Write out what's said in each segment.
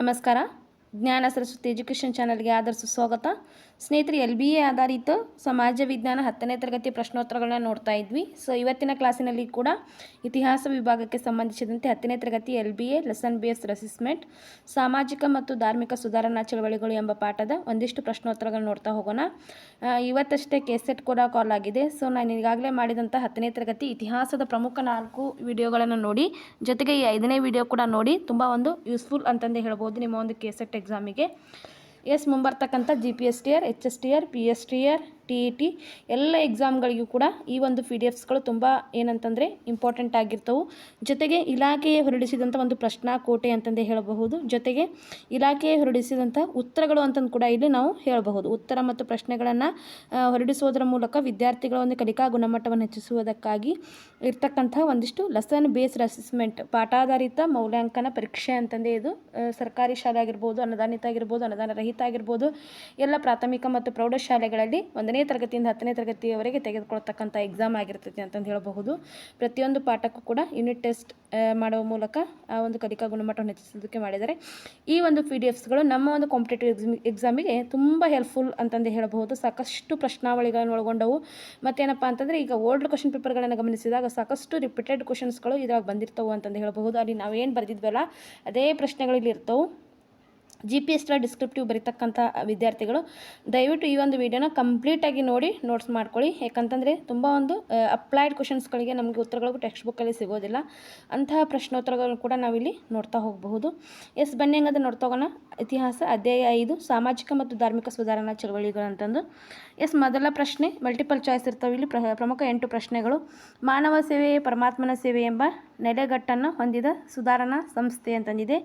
ನಮಸ್ಕಾರ. ಜ್ಞಾನ ಸರಸ್ವತಿ ಎಜುಕೇಷನ್ ಚಾನಲ್ಗೆ ಆದರ್ಶ ಸ್ವಾಗತ. ಸ್ನೇಹಿತರೆ, ಎಲ್ ಬಿ ಎ ಆಧಾರಿತ ಸಮಾಜ ವಿಜ್ಞಾನ ಹತ್ತನೇ ತರಗತಿ ಪ್ರಶ್ನೋತ್ತರಗಳನ್ನ ನೋಡ್ತಾ ಇದ್ವಿ. ಸೊ, ಇವತ್ತಿನ ಕ್ಲಾಸಿನಲ್ಲಿ ಕೂಡ ಇತಿಹಾಸ ವಿಭಾಗಕ್ಕೆ ಸಂಬಂಧಿಸಿದಂತೆ ಹತ್ತನೇ ತರಗತಿ L B A lesson based assessment ಸಾಮಾಜಿಕ ಮತ್ತು ಧಾರ್ಮಿಕ ಸುಧಾರಣಾ ಚಳವಳಿಗಳು ಎಂಬ ಪಾಠದ ಒಂದಿಷ್ಟು ಪ್ರಶ್ನೋತ್ತರಗಳನ್ನ ನೋಡ್ತಾ ಹೋಗೋಣ. ಇವತ್ತಷ್ಟೇ ಕೆಸೆಟ್ ಕೂಡ ಕಾಲ್ ಆಗಿದೆ. ಸೊ, ನಾನು ಈಗಾಗಲೇ ಮಾಡಿದಂಥ ಹತ್ತನೇ ತರಗತಿ ಇತಿಹಾಸದ ಪ್ರಮುಖ ನಾಲ್ಕು ವಿಡಿಯೋಗಳನ್ನು ನೋಡಿ, ಜೊತೆಗೆ ಈ ಐದನೇ ವಿಡಿಯೋ ಕೂಡ ನೋಡಿ, ತುಂಬ ಒಂದು ಯೂಸ್ಫುಲ್ ಅಂತಂದೇ ಹೇಳ್ಬೋದು ನಿಮ್ಮ ಒಂದು ಕೆಸೆಟ್ ಎಕ್ಸಾಮಿಗೆ S ಮುಂಬರ್ತಕ್ಕಂಥ G P S T R H S T R P S T R T E T ಎಲ್ಲ ಎಕ್ಸಾಮ್ಗಳಿಗೂ ಕೂಡ ಈ ಒಂದು ಪಿ ಡಿ ಎಫ್ಸ್ಗಳು ತುಂಬ ಏನಂತಂದರೆ ಇಂಪಾರ್ಟೆಂಟ್ ಆಗಿರ್ತವೆ. ಜೊತೆಗೆ ಇಲಾಖೆಯೇ ಹೊರಡಿಸಿದಂಥ ಒಂದು ಪ್ರಶ್ನಾ ಕೋಟೆ ಅಂತಂದೇ ಹೇಳಬಹುದು. ಜೊತೆಗೆ ಇಲಾಖೆಯೇ ಹೊರಡಿಸಿದಂಥ ಉತ್ತರಗಳು ಅಂತಂದು ಕೂಡ ಇಲ್ಲಿ ನಾವು ಹೇಳಬಹುದು. ಉತ್ತರ ಮತ್ತು ಪ್ರಶ್ನೆಗಳನ್ನು ಹೊರಡಿಸುವುದರ ಮೂಲಕ ವಿದ್ಯಾರ್ಥಿಗಳ ಒಂದು ಕಲಿಕಾ ಗುಣಮಟ್ಟವನ್ನು ಹೆಚ್ಚಿಸುವುದಕ್ಕಾಗಿ ಇರ್ತಕ್ಕಂಥ ಒಂದಿಷ್ಟು ಲೆಸನ್ ಬೇಸ್ಡ್ ಅಸೆಸ್ಮೆಂಟ್ ಪಾಠಾಧಾರಿತ ಮೌಲ್ಯಾಂಕನ ಪರೀಕ್ಷೆ ಅಂತಂದೇ ಇದು ಸರ್ಕಾರಿ ಶಾಲೆ ಆಗಿರ್ಬೋದು ಅನುದಾನಿತ ಆಗಿರ್ಬೋದು ಅನುದಾನ ರಹಿತ ಆಗಿರ್ಬೋದು, ಎಲ್ಲ ಪ್ರಾಥಮಿಕ ಮತ್ತು ಪ್ರೌಢಶಾಲೆಗಳಲ್ಲಿ ಒಂದನೇ ತರಗತಿಯಿಂದ ಹತ್ತನೇ ತರಗತಿಯವರೆಗೆ ತೆಗೆದುಕೊಳ್ತಕ್ಕಂಥ ಎಕ್ಸಾಮ್ ಆಗಿರ್ತೈತಿ ಅಂತಂದು ಹೇಳಬಹುದು. ಪ್ರತಿಯೊಂದು ಪಾಠಕ್ಕೂ ಕೂಡ ಯೂನಿಟ್ ಟೆಸ್ಟ್ ಮಾಡುವ ಮೂಲಕ ಆ ಒಂದು ಕಲಿಕಾ ಗುಣಮಟ್ಟವನ್ನು ಹೆಚ್ಚಿಸೋದಕ್ಕೆ ಮಾಡಿದ್ದಾರೆ. ಈ ಒಂದು ಪಿ ಡಿ ಎಫ್ಸ್ಗಳು ನಮ್ಮ ಒಂದು ಕಾಂಪಿಟೇಟಿವ್ ಎಕ್ಸಾಮ್ ಎಕ್ಸಾಮಿಗೆ ತುಂಬ ಹೆಲ್ಪ್ಫುಲ್ ಅಂತಂದು ಹೇಳಬಹುದು. ಸಾಕಷ್ಟು ಪ್ರಶ್ನಾವಳಿಗಳನ್ನು ಒಳಗೊಂಡವು. ಮತ್ತೇನಪ್ಪ ಅಂತಂದರೆ ಈಗ ಓಲ್ಡ್ ಕ್ವಶನ್ ಪೇಪರ್ಗಳನ್ನು ಗಮನಿಸಿದಾಗ ಸಾಕಷ್ಟು ರಿಪೀಟೆಡ್ ಕ್ವಶನ್ಸ್ಗಳು ಇದ್ರಾಗ ಬಂದಿರ್ತವೆ ಅಂತಂದು ಹೇಳಬಹುದು. ಅಲ್ಲಿ ನಾವೇನು ಬರೆದಿದ್ವಲ್ಲ, ಅದೇ ಪ್ರಶ್ನೆಗಳು ಇಲ್ಲಿ ಇರ್ತವೆ. ಜಿ ಪಿ ಎಸ್ ಡಿಸ್ಕ್ರಿಪ್ಟಿವ್ ಬರೀತಕ್ಕಂಥ ವಿದ್ಯಾರ್ಥಿಗಳು, ದಯವಿಟ್ಟು ಈ ಒಂದು ವಿಡಿಯೋನ ಕಂಪ್ಲೀಟಾಗಿ ನೋಡಿ ನೋಟ್ಸ್ ಮಾಡ್ಕೊಳ್ಳಿ. ಯಾಕಂತಂದರೆ ತುಂಬ ಒಂದು ಅಪ್ಲೈಡ್ ಕ್ವಶನ್ಸ್ಗಳಿಗೆ ನಮಗೆ ಉತ್ತರಗಳು ಟೆಕ್ಸ್ಟ್ ಬುಕ್ಕಲ್ಲಿ ಸಿಗೋದಿಲ್ಲ. ಅಂತಹ ಪ್ರಶ್ನೋತ್ತರಗಳನ್ನು ಕೂಡ ನಾವಿಲ್ಲಿ ನೋಡ್ತಾ ಹೋಗಬಹುದು. ಎಸ್, ಬನ್ನಿ ಹಂಗಂದ್ರೆ ನೋಡ್ತಾ ಹೋಗೋಣ. ಇತಿಹಾಸ ಅಧ್ಯಾಯ ಐದು, ಸಾಮಾಜಿಕ ಮತ್ತು ಧಾರ್ಮಿಕ ಸುಧಾರಣಾ ಚಳವಳಿಗಳು ಅಂತಂದು ಎಸ್, ಮೊದಲ ಪ್ರಶ್ನೆ ಮಲ್ಟಿಪಲ್ ಚಾಯ್ಸ್ ಇರ್ತವೆ ಇಲ್ಲಿ ಪ್ರ, ಪ್ರಮುಖ ಎಂಟು ಪ್ರಶ್ನೆಗಳು. ಮಾನವ ಸೇವೆಯೇ ಪರಮಾತ್ಮನ ಸೇವೆ ಎಂಬ ನೆಲೆಗಟ್ಟನ್ನು ಹೊಂದಿದ ಸುಧಾರಣಾ ಸಂಸ್ಥೆ ಅಂತಂದಿದೆ.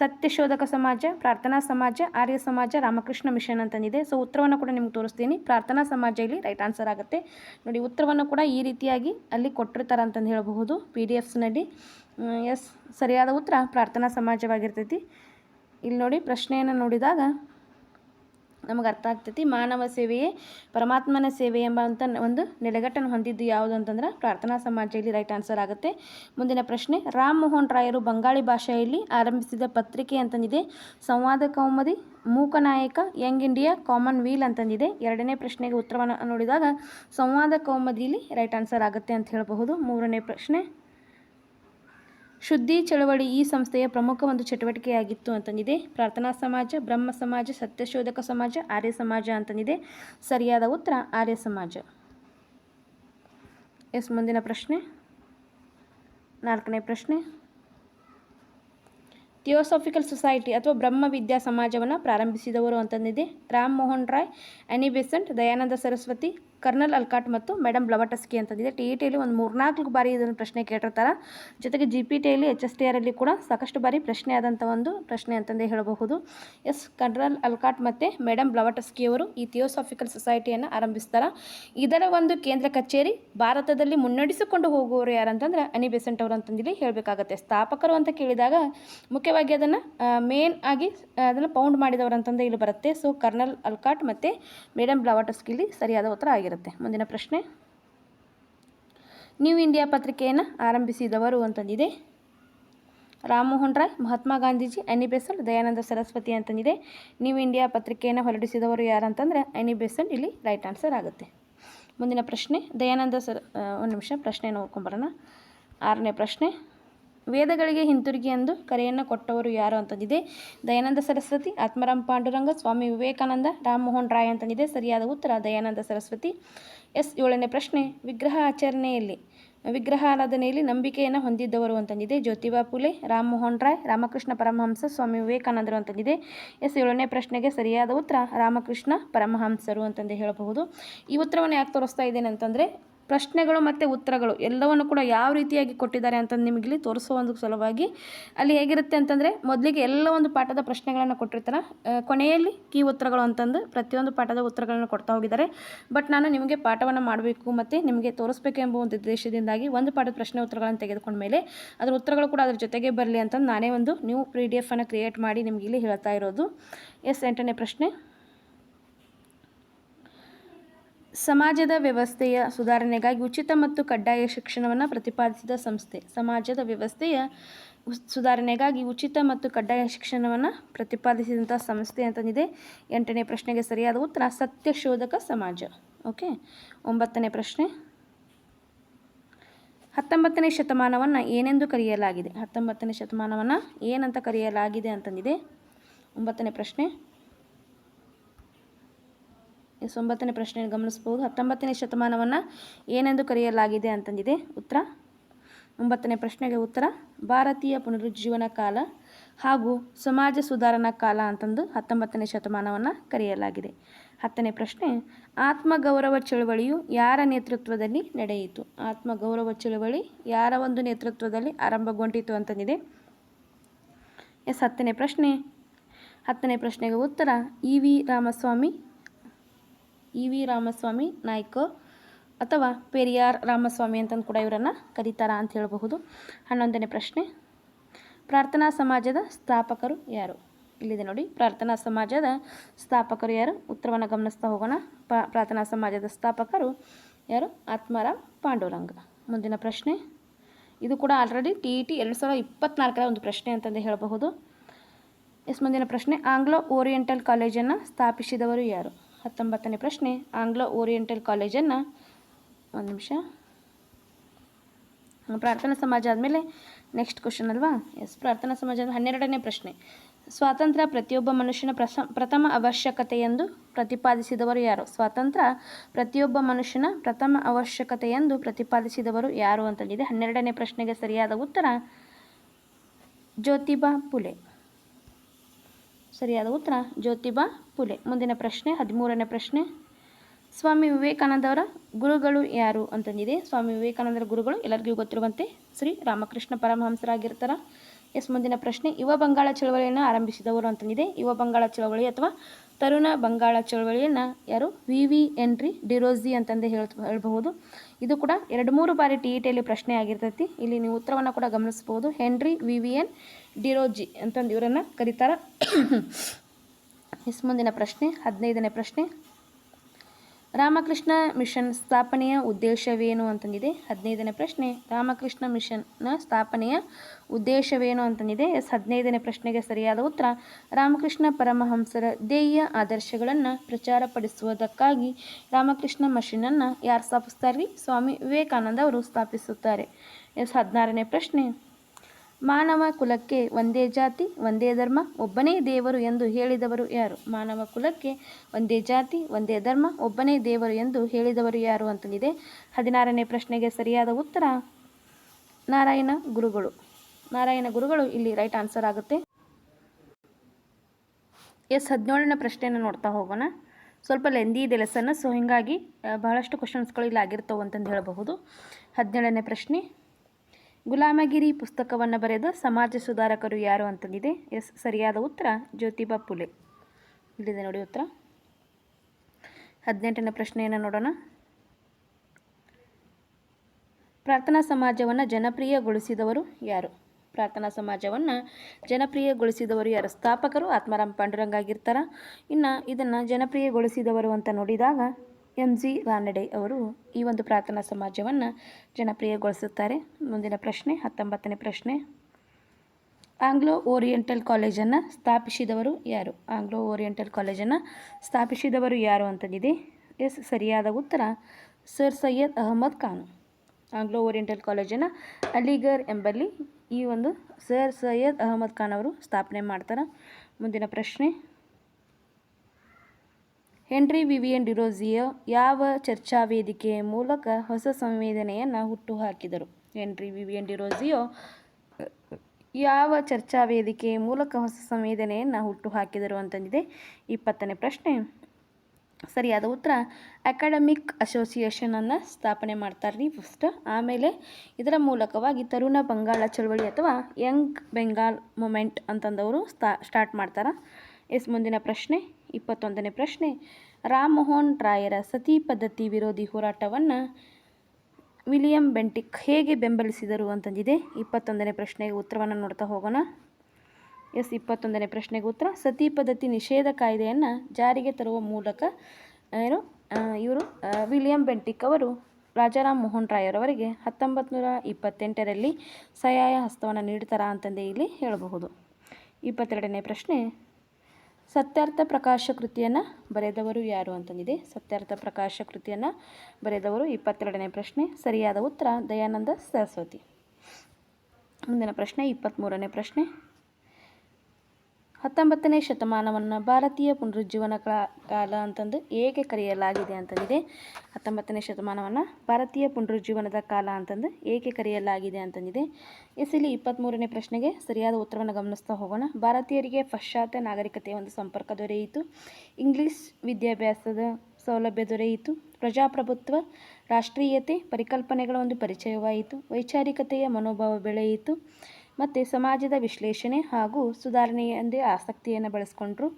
ಸತ್ಯಶೋಧಕ ಸಮಾಜ, ಪ್ರಾರ್ಥನಾ ಸಮಾಜ, ಆರ್ಯ ಸಮಾಜ, ರಾಮಕೃಷ್ಣ ಮಿಷನ್ ಅಂತಂದಿದೆ. ಸೊ ಉತ್ತರವನ್ನು ಕೂಡ ನಿಮ್ಗೆ ತೋರಿಸ್ತೀನಿ. ಪ್ರಾರ್ಥನಾ ಸಮಾಜ ಇಲ್ಲಿ ರೈಟ್ ಆನ್ಸರ್ ಆಗುತ್ತೆ. ನೋಡಿ, ಉತ್ತರವನ್ನು ಕೂಡ ಈ ರೀತಿಯಾಗಿ ಅಲ್ಲಿ ಕೊಟ್ಟಿರ್ತಾರೆ ಅಂತಂದು ಹೇಳಬಹುದು ಪಿ ಡಿ ಎಫ್ಸ್ನಲ್ಲಿ ಎಸ್, ಸರಿಯಾದ ಉತ್ತರ ಪ್ರಾರ್ಥನಾ ಸಮಾಜವಾಗಿರ್ತೈತಿ. ಇಲ್ಲಿ ನೋಡಿ ಪ್ರಶ್ನೆಯನ್ನು ನೋಡಿದಾಗ ನಮಗೆ ಅರ್ಥ ಆಗ್ತೈತಿ. ಮಾನವ ಸೇವೆಯೇ ಪರಮಾತ್ಮನ ಸೇವೆ ಎಂಬ ಅಂತ ಒಂದು ನೆಲೆಗಟ್ಟನ್ನು ಹೊಂದಿದ್ದು ಯಾವುದು ಅಂತಂದ್ರೆ ಪ್ರಾರ್ಥನಾ ಸಮಾಜ ಇಲ್ಲಿ ರೈಟ್ ಆನ್ಸರ್ ಆಗುತ್ತೆ. ಮುಂದಿನ ಪ್ರಶ್ನೆ, ರಾಮ್ ಮೋಹನ್ ರಾಯರು ಬಂಗಾಳಿ ಭಾಷೆಯಲ್ಲಿ ಆರಂಭಿಸಿದ ಪತ್ರಿಕೆ ಅಂತಂದಿದೆ. Sambad Kaumudi Mooknayak Young India, commonweal ಅಂತಂದಿದೆ. ಎರಡನೇ ಪ್ರಶ್ನೆಗೆ ಉತ್ತರವನ್ನು ನೋಡಿದಾಗ ಸಂವಾದ ಕೌಮದಿಯಲ್ಲಿ ರೈಟ್ ಆನ್ಸರ್ ಆಗುತ್ತೆ ಅಂತ ಹೇಳಬಹುದು. ಮೂರನೇ ಪ್ರಶ್ನೆ ಶುದ್ಧಿ ಚಳವಳಿ ಈ ಸಂಸ್ಥೆಯ ಪ್ರಮುಖ ಒಂದು ಚಟುವಟಿಕೆಯಾಗಿತ್ತು ಅಂತಂದಿದೆ. ಪ್ರಾರ್ಥನಾ ಸಮಾಜ, ಬ್ರಹ್ಮ ಸಮಾಜ, ಸತ್ಯಶೋಧಕ ಸಮಾಜ, ಆರ್ಯ ಸಮಾಜ ಅಂತಂದಿದೆ. ಸರಿಯಾದ ಉತ್ತರ, ಆರ್ಯ ಸಮಾಜ. ಎಸ್, ಮುಂದಿನ ಪ್ರಶ್ನೆ. ನಾಲ್ಕನೇ ಪ್ರಶ್ನೆ. ಥಿಯೋಸಾಫಿಕಲ್ ಸೊಸೈಟಿ ಅಥವಾ ಬ್ರಹ್ಮ ವಿದ್ಯಾ ಸಮಾಜವನ್ನು ಪ್ರಾರಂಭಿಸಿದವರು ಅಂತಂದಿದೆ. Ram Mohan Roy Annie Besant Dayananda Saraswati colonel Olcott ಮತ್ತು ಮೇಡಮ್ ಬ್ಲವಟಸ್ಕಿ ಅಂತಂದಿದೆ. ಟಿ ಇ ಟಿಯಲ್ಲಿ ಒಂದು ಮೂರ್ನಾಲ್ಕು ಬಾರಿ ಇದನ್ನು ಪ್ರಶ್ನೆ ಕೇಳಿರ್ತಾರೆ ಜೊತೆಗೆ ಜಿ ಪಿ ಟಿಯಲ್ಲಿ ಎಚ್ ಎಸ್ ಟಿ ಆರಲ್ಲಿ ಕೂಡ ಸಾಕಷ್ಟು ಬಾರಿ ಪ್ರಶ್ನೆ ಆದಂಥ ಒಂದು ಪ್ರಶ್ನೆ ಅಂತಂದೇ ಹೇಳಬಹುದು. ಎಸ್, ಕರ್ನಲ್ ಅಲ್ಕಾಟ್ ಮತ್ತು ಮೇಡಮ್ ಬ್ಲವಟಸ್ಕಿಯವರು ಈ ಥಿಯೋಸಾಫಿಕಲ್ ಸೊಸೈಟಿಯನ್ನು ಆರಂಭಿಸ್ತಾರೆ. ಇದರ ಒಂದು ಕೇಂದ್ರ ಕಚೇರಿ ಭಾರತದಲ್ಲಿ ಮುನ್ನಡೆಸಿಕೊಂಡು ಹೋಗುವವರು ಯಾರಂತಂದ್ರೆ ಅನಿ ಬೆಸೆಂಟ್ ಅವರು ಅಂತಂದಿಲ್ಲಿ ಹೇಳಬೇಕಾಗತ್ತೆ. ಸ್ಥಾಪಕರು ಅಂತ ಕೇಳಿದಾಗ ಮುಖ್ಯವಾಗಿ ಅದನ್ನು ಮೇನ್ ಆಗಿ ಅದನ್ನು ಪೌಂಡ್ ಮಾಡಿದವರು ಅಂತಂದು ಇಲ್ಲಿ ಬರುತ್ತೆ. ಸೊ, ಕರ್ನಲ್ ಅಲ್ಕಾಟ್ ಮತ್ತು ಮೇಡಮ್ ಬ್ಲವಟಸ್ಕಿಲಿ ಸರಿಯಾದ ಉತ್ತರ ಆಗಿರುತ್ತೆ. ಮುಂದಿನ ಪ್ರಶ್ನೆ. ನ್ಯೂ ಇಂಡಿಯಾ ಪತ್ರಿಕೆಯನ್ನು ಆರಂಭಿಸಿದವರು ಅಂತಂದಿದೆ. ರಾಮಮೋಹನ್ ರಾಯ್, ಮಹಾತ್ಮ ಗಾಂಧೀಜಿ ಅನಿ ಬೇಸಲ್, ದಯಾನಂದ ಸರಸ್ವತಿ ಅಂತಂದಿದೆ. ನ್ಯೂ ಇಂಡಿಯಾ ಪತ್ರಿಕೆಯನ್ನು ಹೊರಡಿಸಿದವರು ಯಾರಂತಂದರೆ ಅನಿ ಬೇಸಲ್, ಇಲ್ಲಿ ರೈಟ್ ಆನ್ಸರ್ ಆಗುತ್ತೆ. ಮುಂದಿನ ಪ್ರಶ್ನೆ, ದಯಾನಂದ ಸರ್ ಒಂದು ನಿಮಿಷ, ಪ್ರಶ್ನೆ ನೋಡ್ಕೊಂಬರೋಣ ಆರನೇ ಪ್ರಶ್ನೆ ವೇದಗಳಿಗೆ ಹಿಂತಿರುಗಿ ಎಂದು ಕರೆಯನ್ನು ಕೊಟ್ಟವರು ಯಾರು ಅಂತಂದಿದೆ. ದಯಾನಂದ ಸರಸ್ವತಿ, ಆತ್ಮರಾಮ್ ಪಾಂಡುರಂಗ, ಸ್ವಾಮಿ ವಿವೇಕಾನಂದ, ರಾಮಮೋಹನ್ ರಾಯ್ ಅಂತಂದಿದೆ. ಸರಿಯಾದ ಉತ್ತರ, ದಯಾನಂದ ಸರಸ್ವತಿ. ಎಸ್, ಏಳನೇ ಪ್ರಶ್ನೆ, ವಿಗ್ರಹ ಆಚರಣೆಯಲ್ಲಿ, ವಿಗ್ರಹ ಆರಾಧನೆಯಲ್ಲಿ ನಂಬಿಕೆಯನ್ನು ಹೊಂದಿದ್ದವರು ಅಂತಂದಿದೆ. ಜ್ಯೋತಿಬಾ ಪುಲೆ, ರಾಮಮೋಹನ್ ರಾಯ್, ರಾಮಕೃಷ್ಣ ಪರಮಹಂಸ, ಸ್ವಾಮಿ ವಿವೇಕಾನಂದರು ಅಂತಂದಿದೆ. ಎಸ್, ಏಳನೇ ಪ್ರಶ್ನೆಗೆ ಸರಿಯಾದ ಉತ್ತರ, ರಾಮಕೃಷ್ಣ ಪರಮಹಂಸರು ಅಂತಂದು ಹೇಳಬಹುದು. ಈ ಉತ್ತರವನ್ನು ಯಾಕೆ ತೋರಿಸ್ತಾ ಇದ್ದೇನೆ ಅಂತಂದರೆ ಪ್ರಶ್ನೆಗಳು ಮತ್ತು ಉತ್ತರಗಳು ಎಲ್ಲವನ್ನು ಕೂಡ ಯಾವ ರೀತಿಯಾಗಿ ಕೊಟ್ಟಿದ್ದಾರೆ ಅಂತ ನಿಮಗೆ ಇಲ್ಲಿ ತೋರಿಸೋ ಒಂದು ಸಲುವಾಗಿ. ಅಲ್ಲಿ ಹೇಗಿರುತ್ತೆ ಅಂತಂದರೆ ಮೊದಲಿಗೆ ಎಲ್ಲ ಒಂದು ಪಾಠದ ಪ್ರಶ್ನೆಗಳನ್ನು ಕೊಟ್ಟಿರ್ತಾರೆ. ಕೊನೆಯಲ್ಲಿ ಕೀ ಉತ್ತರಗಳು ಅಂತಂದು ಪ್ರತಿಯೊಂದು ಪಾಠದ ಉತ್ತರಗಳನ್ನು ಕೊಡ್ತಾ ಹೋಗಿದ್ದಾರೆ. ಬಟ್ ನಾನು ನಿಮಗೆ ಪಾಠವನ್ನು ಮಾಡಬೇಕು ಮತ್ತು ನಿಮಗೆ ತೋರಿಸ್ಬೇಕು ಎಂಬ ಒಂದು ಉದ್ದೇಶದಿಂದಾಗಿ ಒಂದು ಪಾಠದ ಪ್ರಶ್ನೆ ಉತ್ತರಗಳನ್ನು ತೆಗೆದುಕೊಂಡ ಮೇಲೆ ಅದರ ಉತ್ತರಗಳು ಕೂಡ ಅದ್ರ ಜೊತೆಗೆ ಬರಲಿ ಅಂತಂದು ನಾನೇ ಒಂದು ನ್ಯೂ ಪಿ ಡಿ ಕ್ರಿಯೇಟ್ ಮಾಡಿ ನಿಮಗೆ ಇಲ್ಲಿ ಹೇಳ್ತಾ ಇರೋದು. ಎಸ್, ಎಂಟನೇ ಪ್ರಶ್ನೆ. ಸಮಾಜದ ವ್ಯವಸ್ಥೆಯ ಸುಧಾರಣೆಗಾಗಿ ಉಚಿತ ಮತ್ತು ಕಡ್ಡಾಯ ಶಿಕ್ಷಣವನ್ನು ಪ್ರತಿಪಾದಿಸಿದ ಸಂಸ್ಥೆ. ಸಮಾಜದ ವ್ಯವಸ್ಥೆಯ ಸುಧಾರಣೆಗಾಗಿ ಉಚಿತ ಮತ್ತು ಕಡ್ಡಾಯ ಶಿಕ್ಷಣವನ್ನು ಪ್ರತಿಪಾದಿಸಿದಂಥ ಸಂಸ್ಥೆ ಅಂತಂದಿದೆ. ಎಂಟನೇ ಪ್ರಶ್ನೆಗೆ ಸರಿಯಾದ ಉತ್ತರ, ಸತ್ಯಶೋಧಕ ಸಮಾಜ. ಓಕೆ? ಒಂಬತ್ತನೇ ಪ್ರಶ್ನೆ. ಹತ್ತೊಂಬತ್ತನೇ ಶತಮಾನವನ್ನು ಏನೆಂದು ಕರೆಯಲಾಗಿದೆ? ಹತ್ತೊಂಬತ್ತನೇ ಶತಮಾನವನ್ನು ಏನಂತ ಕರೆಯಲಾಗಿದೆ ಅಂತಂದಿದೆ. ಒಂಬತ್ತನೇ ಪ್ರಶ್ನೆ. ಒಂಬತ್ತನೇ ಪ್ರಶ್ನೆ ಗಮನಿಸಬಹುದು. ಹತ್ತೊಂಬತ್ತನೇ ಶತಮಾನವನ್ನು ಏನೆಂದು ಕರೆಯಲಾಗಿದೆ ಅಂತಂದಿದೆ. ಉತ್ತರ? ಒಂಬತ್ತನೇ ಪ್ರಶ್ನೆಗೆ ಉತ್ತರ. ಭಾರತೀಯ ಪುನರುಜ್ಜೀವನ ಕಾಲ ಹಾಗೂ ಸಮಾಜ ಸುಧಾರಣಾ ಕಾಲ ಅಂತಂದು ಹತ್ತೊಂಬತ್ತನೇ ಶತಮಾನವನ್ನು ಕರೆಯಲಾಗಿದೆ. ಹತ್ತನೇ ಪ್ರಶ್ನೆ, ಆತ್ಮಗೌರವ ಚಳುವಳಿಯು ಯಾರ ನೇತೃತ್ವದಲ್ಲಿ ನಡೆಯಿತು? ಆತ್ಮಗೌರವ ಚಳುವಳಿ ಯಾರ ಒಂದು ನೇತೃತ್ವದಲ್ಲಿ ಆರಂಭಗೊಂಡಿತು ಅಂತಂದಿದೆ. ಎಸ್, ಹತ್ತನೇ ಪ್ರಶ್ನೆ. ಹತ್ತನೇ ಪ್ರಶ್ನೆಗೆ ಉತ್ತರ. E V Ramaswamy E V Ramaswamy Naicker ಅಥವಾ ಪೆರಿಯಾರ್ ರಾಮಸ್ವಾಮಿ ಅಂತಂದು ಕೂಡ ಇವರನ್ನು ಕರೀತಾರ ಅಂತ ಹೇಳಬಹುದು. ಹನ್ನೊಂದನೇ ಪ್ರಶ್ನೆ. ಪ್ರಾರ್ಥನಾ ಸಮಾಜದ ಸ್ಥಾಪಕರು ಯಾರು? ಇಲ್ಲಿದೆ ನೋಡಿ. ಪ್ರಾರ್ಥನಾ ಸಮಾಜದ ಸ್ಥಾಪಕರು ಯಾರು? ಉತ್ತರವನ್ನು ಗಮನಿಸ್ತಾ ಹೋಗೋಣ. ಪ್ರಾರ್ಥನಾ ಸಮಾಜದ ಸ್ಥಾಪಕರು ಯಾರು? ಆತ್ಮಾರಾಮ್ ಪಾಂಡುರಂಗ. ಮುಂದಿನ ಪ್ರಶ್ನೆ. ಇದು ಕೂಡ ಆಲ್ರೆಡಿ ಟಿ ಇ ಟಿ ಎರಡು ಒಂದು ಪ್ರಶ್ನೆ ಅಂತಂದು ಹೇಳಬಹುದು. ಎಸ್, ಮುಂದಿನ ಪ್ರಶ್ನೆ. ಆಂಗ್ಲೋ ಓರಿಯೆಂಟಲ್ ಕಾಲೇಜನ್ನು ಸ್ಥಾಪಿಸಿದವರು ಯಾರು? ಹತ್ತೊಂಬತ್ತನೇ ಪ್ರಶ್ನೆ, ಆಂಗ್ಲೋ ಓರಿಯೆಂಟಲ್ ಕಾಲೇಜನ್ನು, ಒಂದು ನಿಮಿಷ. ಪ್ರಾರ್ಥನಾ ಸಮಾಜ ಆದಮೇಲೆ ನೆಕ್ಸ್ಟ್ ಕ್ವಶನ್ ಅಲ್ವಾ? ಎಸ್ ಪ್ರಾರ್ಥನಾ ಸಮಾಜ ಹನ್ನೆರಡನೇ ಪ್ರಶ್ನೆ. ಸ್ವಾತಂತ್ರ್ಯ ಪ್ರತಿಯೊಬ್ಬ ಮನುಷ್ಯನ ಪ್ರಸ, ಪ್ರಥಮ ಅವಶ್ಯಕತೆ ಎಂದು ಪ್ರತಿಪಾದಿಸಿದವರು ಯಾರು? ಸ್ವಾತಂತ್ರ್ಯ ಪ್ರತಿಯೊಬ್ಬ ಮನುಷ್ಯನ ಪ್ರಥಮ ಅವಶ್ಯಕತೆ ಎಂದು ಪ್ರತಿಪಾದಿಸಿದವರು ಯಾರು ಅಂತಂದಿದೆ ಹನ್ನೆರಡನೇ ಪ್ರಶ್ನೆಗೆ ಸರಿಯಾದ ಉತ್ತರ ಜ್ಯೋತಿಬಾ ಫುಲೆ ಸರಿಯಾದ ಉತ್ತರ ಜ್ಯೋತಿಬಾ ಪುಲೆ. ಮುಂದಿನ ಪ್ರಶ್ನೆ, ಹದಿಮೂರನೇ ಪ್ರಶ್ನೆ. ಸ್ವಾಮಿ ವಿವೇಕಾನಂದವರ ಗುರುಗಳು ಯಾರು ಅಂತಂದಿದೆ. ಸ್ವಾಮಿ ವಿವೇಕಾನಂದರ ಗುರುಗಳು ಎಲ್ಲರಿಗೂ ಗೊತ್ತಿರುವಂತೆ ಶ್ರೀ ರಾಮಕೃಷ್ಣ ಪರಮಹಂಸರಾಗಿರ್ತಾರ. ಎಸ್, ಮುಂದಿನ ಪ್ರಶ್ನೆ, ಯುವ ಬಂಗಾಳ ಚಳವಳಿಯನ್ನು ಆರಂಭಿಸಿದವರು ಅಂತಂದಿದೆ. ಯುವ ಬಂಗಾಳ ಚಳವಳಿ ಅಥವಾ ತರುಣ ಬಂಗಾಳ ಚಳವಳಿಯನ್ನು ಯಾರು? ವಿ. ವಿ. ಎನ್ರಿ ಡಿರೋಜಿ ಅಂತಂದೇ ಹೇಳ, ಹೇಳಬಹುದು. ಇದು ಕೂಡ ಎರಡು ಮೂರು ಬಾರಿ ಟಿ ಇ ಟಿಯಲ್ಲಿ ಪ್ರಶ್ನೆ ಆಗಿರ್ತೈತಿ. ಇಲ್ಲಿ ನೀವು ಉತ್ತರವನ್ನು ಕೂಡ ಗಮನಿಸಬಹುದು. Henry, V. V. N Derozio ಅಂತಂದು ಇವರನ್ನು ಕರೀತಾರ. ಎಸ್ ಮುಂದಿನ ಪ್ರಶ್ನೆ, ಹದಿನೈದನೇ ಪ್ರಶ್ನೆ. ರಾಮಕೃಷ್ಣ ಮಿಷನ್ ಸ್ಥಾಪನೆಯ ಉದ್ದೇಶವೇನು ಅಂತಂದಿದೆ? ಹದಿನೈದನೇ ಪ್ರಶ್ನೆ, ರಾಮಕೃಷ್ಣ ಮಿಷನ್ನ ಸ್ಥಾಪನೆಯ ಉದ್ದೇಶವೇನು ಅಂತಂದಿದೆ? ಎಸ್, ಹದಿನೈದನೇ ಪ್ರಶ್ನೆಗೆ ಸರಿಯಾದ ಉತ್ತರ, ರಾಮಕೃಷ್ಣ ಪರಮಹಂಸರ ಧ್ಯೇಯ ಆದರ್ಶಗಳನ್ನು ಪ್ರಚಾರಪಡಿಸುವುದಕ್ಕಾಗಿ ರಾಮಕೃಷ್ಣ ಮಿಷನನ್ನು ಯಾರು ಸ್ಥಾಪಿಸ್ತಾರೆ ಸ್ವಾಮಿ ವಿವೇಕಾನಂದ ಅವರು ಸ್ಥಾಪಿಸುತ್ತಾರೆ. ಎಸ್, ಹದಿನಾರನೇ ಪ್ರಶ್ನೆ ಮಾನವ ಕುಲಕ್ಕೆ ಒಂದೇ ಜಾತಿ, ಒಂದೇ ಧರ್ಮ, ಒಬ್ಬನೇ ದೇವರು ಎಂದು ಹೇಳಿದವರು ಯಾರು? ಮಾನವ ಕುಲಕ್ಕೆ ಒಂದೇ ಜಾತಿ, ಒಂದೇ ಧರ್ಮ, ಒಬ್ಬನೇ ದೇವರು ಎಂದು ಹೇಳಿದವರು ಯಾರು ಅಂತಂದಿದೆ. ಹದಿನಾರನೇ ಪ್ರಶ್ನೆಗೆ ಸರಿಯಾದ ಉತ್ತರ? ನಾರಾಯಣ ಗುರುಗಳು. ನಾರಾಯಣ ಗುರುಗಳು, ಇಲ್ಲಿ ರೈಟ್ ಆನ್ಸರ್ ಆಗುತ್ತೆ. ಎಸ್, ಹದಿನೇಳನೇ ಪ್ರಶ್ನೆಯನ್ನು ನೋಡ್ತಾ ಹೋಗೋಣ. ಸ್ವಲ್ಪ ಲೆಂದಿ ಇದೆ ಲೆಸನ್ನು ಸೊ ಹೀಗಾಗಿ ಬಹಳಷ್ಟು ಕ್ವಶನ್ಸ್ಗಳು ಇಲ್ಲಿ ಆಗಿರ್ತವೆ ಅಂತಂದು ಹೇಳಬಹುದು. ಹದಿನೇಳನೇ ಪ್ರಶ್ನೆ. ಗುಲಾಮಗಿರಿ ಪುಸ್ತಕವನ್ನು ಬರೆದ ಸಮಾಜ ಸುಧಾರಕರು ಯಾರು ಅಂತಂದಿದೆ. ಎಸ್. ಸರಿಯಾದ ಉತ್ತರ ಜ್ಯೋತಿಬಾ ಫುಲೆ ಇಲ್ಲಿದೆ ನೋಡಿ ಉತ್ತರ. ಹದಿನೆಂಟನೇ ಪ್ರಶ್ನೆಯನ್ನು ನೋಡೋಣ. ಪ್ರಾರ್ಥನಾ ಸಮಾಜವನ್ನು ಜನಪ್ರಿಯಗೊಳಿಸಿದವರು ಯಾರು? ಪ್ರಾರ್ಥನಾ ಸಮಾಜವನ್ನು ಜನಪ್ರಿಯಗೊಳಿಸಿದವರು ಯಾರು? ಸ್ಥಾಪಕರು ಆತ್ಮಾರಾಮ್ ಪಾಂಡುರಂಗ ಆಗಿರ್ತಾರ ಇನ್ನು ಇದನ್ನು ಜನಪ್ರಿಯಗೊಳಿಸಿದವರು ಅಂತ ನೋಡಿದಾಗ ಎಂ ಜಿ ವಾನಡೆ ಅವರು ಈ ಒಂದು ಪ್ರಾರ್ಥನಾ ಸಮಾಜವನ್ನು ಜನಪ್ರಿಯಗೊಳಿಸುತ್ತಾರೆ. ಮುಂದಿನ ಪ್ರಶ್ನೆ, ಹತ್ತೊಂಬತ್ತನೇ ಪ್ರಶ್ನೆ. ಆಂಗ್ಲೋ ಓರಿಯೆಂಟಲ್ ಕಾಲೇಜನ್ನು ಸ್ಥಾಪಿಸಿದವರು ಯಾರು? ಆಂಗ್ಲೋ ಓರಿಯೆಂಟಲ್ ಕಾಲೇಜನ್ನು ಸ್ಥಾಪಿಸಿದವರು ಯಾರು ಅಂತಂದಿದೆ. ಎಸ್, ಸರಿಯಾದ ಉತ್ತರ, sir Syed Ahmad Khan. Anglo Oriental ಕಾಲೇಜನ್ನು ಅಲಿಗರ್ ಎಂಬಲ್ಲಿ ಈ ಒಂದು ಸರ್ ಸೈಯದ್ ಅಹಮದ್ ಖಾನ್ ಅವರು ಸ್ಥಾಪನೆ ಮಾಡ್ತಾರೆ. ಮುಂದಿನ ಪ್ರಶ್ನೆ ಹೆನ್ರಿ ವಿವಿಯನ್ ಡಿರೋಜಿಯೋ ಯಾವ ಚರ್ಚಾ ವೇದಿಕೆಯ ಮೂಲಕ ಹೊಸ ಸಂವೇದನೆಯನ್ನು ಹುಟ್ಟುಹಾಕಿದರು? ಹೆನ್ರಿ ವಿವಿಯನ್ ಡಿರೋಜಿಯೋ, ಯಾವ ಚರ್ಚಾ ವೇದಿಕೆಯ ಮೂಲಕ ಹೊಸ ಸಂವೇದನೆಯನ್ನು ಹುಟ್ಟುಹಾಕಿದರು ಅಂತಂದಿದೆ. ಇಪ್ಪತ್ತನೇ ಪ್ರಶ್ನೆ. ಸರಿಯಾದ ಉತ್ತರ. ಅಕಾಡೆಮಿಕ್ ಅಸೋಸಿಯೇಷನನ್ನು ಸ್ಥಾಪನೆ ಮಾಡ್ತಾರೆ ರೀ ಫಸ್ಟ್. ಆಮೇಲೆ ಇದರ ಮೂಲಕವಾಗಿ ತರುಣ ಬಂಗಾಳ ಚಳವಳಿ ಅಥವಾ ಯಂಗ್ ಬೆಂಗಾಲ್ ಮೂಮೆಂಟ್ ಅಂತಂದವರು ಸ್ಟಾ ಸ್ಟಾರ್ಟ್ ಮಾಡ್ತಾರೆ. ಎಸ್ ಮುಂದಿನ ಪ್ರಶ್ನೆ, ಇಪ್ಪತ್ತೊಂದನೇ ಪ್ರಶ್ನೆ. ರಾಮಮೋಹನ್ ರಾಯರ ಸತಿ ಪದ್ಧತಿ ವಿರೋಧಿ ಹೋರಾಟವನ್ನು ವಿಲಿಯಂ ಬೆಂಟಿಕ್ ಹೇಗೆ ಬೆಂಬಲಿಸಿದರು ಅಂತಂದಿದೆ. ಇಪ್ಪತ್ತೊಂದನೇ ಪ್ರಶ್ನೆಗೆ ಉತ್ತರವನ್ನು ನೋಡ್ತಾ ಹೋಗೋಣ. ಎಸ್, ಇಪ್ಪತ್ತೊಂದನೇ ಪ್ರಶ್ನೆಗೆ ಉತ್ತರ. ಸತಿ ಪದ್ಧತಿ ನಿಷೇಧ ಕಾಯ್ದೆಯನ್ನು ಜಾರಿಗೆ ತರುವ ಮೂಲಕ ಏನು ಇವರು ವಿಲಿಯಂ ಬೆಂಟಿಕ್ ಅವರು ರಾಜಾರಾಮ್ ಮೋಹನ್ ರಾಯರವರಿಗೆ ಹತ್ತೊಂಬತ್ತು ನೂರ ಇಪ್ಪತ್ತೆಂಟರಲ್ಲಿ ಸಹಾಯ ಹಸ್ತವನ್ನು ನೀಡ್ತಾರಾ ಅಂತಂದೇ ಇಲ್ಲಿ ಹೇಳಬಹುದು. ಇಪ್ಪತ್ತೆರಡನೇ ಪ್ರಶ್ನೆ ಸತ್ಯಾರ್ಥ ಪ್ರಕಾಶ ಕೃತಿಯನ್ನು ಬರೆದವರು ಯಾರು ಅಂತಂದಿದೆ. ಸತ್ಯಾರ್ಥ ಪ್ರಕಾಶ ಕೃತಿಯನ್ನು ಬರೆದವರು ಇಪ್ಪತ್ತೆರಡನೇ ಪ್ರಶ್ನೆ, ಸರಿಯಾದ ಉತ್ತರ ದಯಾನಂದ ಸರಸ್ವತಿ. ಮುಂದಿನ ಪ್ರಶ್ನೆ ಇಪ್ಪತ್ತ್ಮೂರನೇ ಪ್ರಶ್ನೆ. ಹತ್ತೊಂಬತ್ತನೇ ಶತಮಾನವನ್ನು ಭಾರತೀಯ ಪುನರುಜ್ಜೀವನ ಕಾಲ ಅಂತಂದು ಏಕೆ ಕರೆಯಲಾಗಿದೆ ಅಂತಂದಿದೆ. ಹತ್ತೊಂಬತ್ತನೇ ಶತಮಾನವನ್ನು ಭಾರತೀಯ ಪುನರುಜ್ಜೀವನದ ಕಾಲ ಅಂತಂದು ಏಕೆ ಕರೆಯಲಾಗಿದೆ ಅಂತಂದಿದೆ. ಎಸ್ ಇಲ್ಲಿ ಇಪ್ಪತ್ತ್ಮೂರನೇ ಪ್ರಶ್ನೆಗೆ ಸರಿಯಾದ ಉತ್ತರವನ್ನು ಗಮನಿಸ್ತಾ ಹೋಗೋಣ. ಭಾರತೀಯರಿಗೆ ಪಾಶ್ಚಾತ್ಯ ನಾಗರಿಕತೆಯ ಒಂದು ಸಂಪರ್ಕ ದೊರೆಯಿತು. ಇಂಗ್ಲಿಷ್ ವಿದ್ಯಾಭ್ಯಾಸದ ಸೌಲಭ್ಯ ದೊರೆಯಿತು. ಪ್ರಜಾಪ್ರಭುತ್ವ, ರಾಷ್ಟ್ರೀಯತೆ, ಪರಿಕಲ್ಪನೆಗಳ ಒಂದು ಪರಿಚಯವಾಯಿತು. ವೈಚಾರಿಕತೆಯ ಮನೋಭಾವ ಬೆಳೆಯಿತು. ಮತ್ತು ಸಮಾಜದ ವಿಶ್ಲೇಷಣೆ ಹಾಗೂ ಸುಧಾರಣೆಯಂದೇ ಆಸಕ್ತಿಯನ್ನು ಬಳಸ್ಕೊಂಡ್ರು.